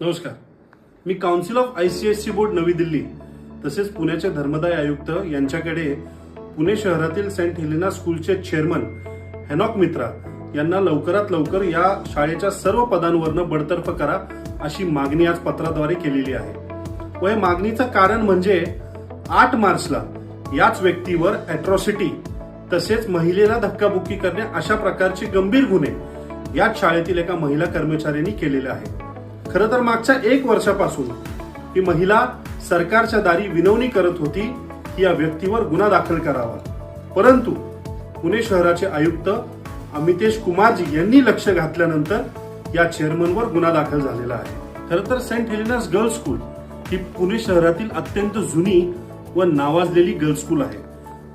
नमस्कार. मी council of I C S C board Navi Delhi. तसेच पुण्याचे धर्मदाय आयुक्त यांच्याकडे पुणे शहरातील सेंट हेलिना स्कूलचे चेअरमन हेनॉक मित्रा यांना लवकरात लवकर या शाळेच्या सर्व पदांवरनं बडतर्फ करा अशी मागणी आज पत्राद्वारे केलेली आहे. व या मागणीचं कारण म्हणजे आठ मार्चला याच व्यक्तीवर अॅट्रॉसिटी तसेच महिलेला धक्काबुक्की करणे अशा प्रकारचे गंभीर गुन्हे याच शाळेतील एका महिला कर्मचाऱ्यांनी केलेले आहे खरं तर मागच्या एक वर्षापासून ही महिला सरकारच्या दारी विनवणी करत होती की या व्यक्तीवर गुन्हा दाखल करावा. परंतु पुणे शहराचे आयुक्त अमितेश कुमारजी यांनी लक्ष घातल्यानंतर या चेअरमनवर गुन्हा दाखल झालेला आहे. खरं तर सेंट हेलिनास गर्ल्स स्कूल ही पुणे शहरातील अत्यंत जुनी व नावाजलेली गर्ल्स स्कूल आहे.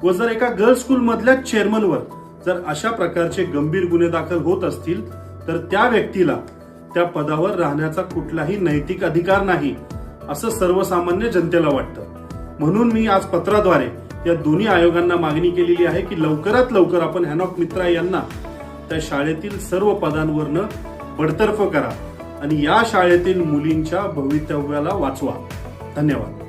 व जर एका गर्ल्स स्कूल मधल्या चेअरमनवर जर अशा प्रकारचे गंभीर गुन्हे दाखल होत असतील तर त्या व्यक्तीला त्या पदावर राहण्याचा कुठलाही नैतिक अधिकार नाही असं सर्वसामान्य जनतेला वाटतं. म्हणून मी आज पत्राद्वारे या दोन्ही आयोगांना मागणी केलेली आहे की लवकरात लवकर आपण हॅनॉक मित्रा यांना त्या शाळेतील सर्व पदांवरनं बडतर्फ करा आणि या शाळेतील मुलींच्या भवितव्याला वाचवा. धन्यवाद.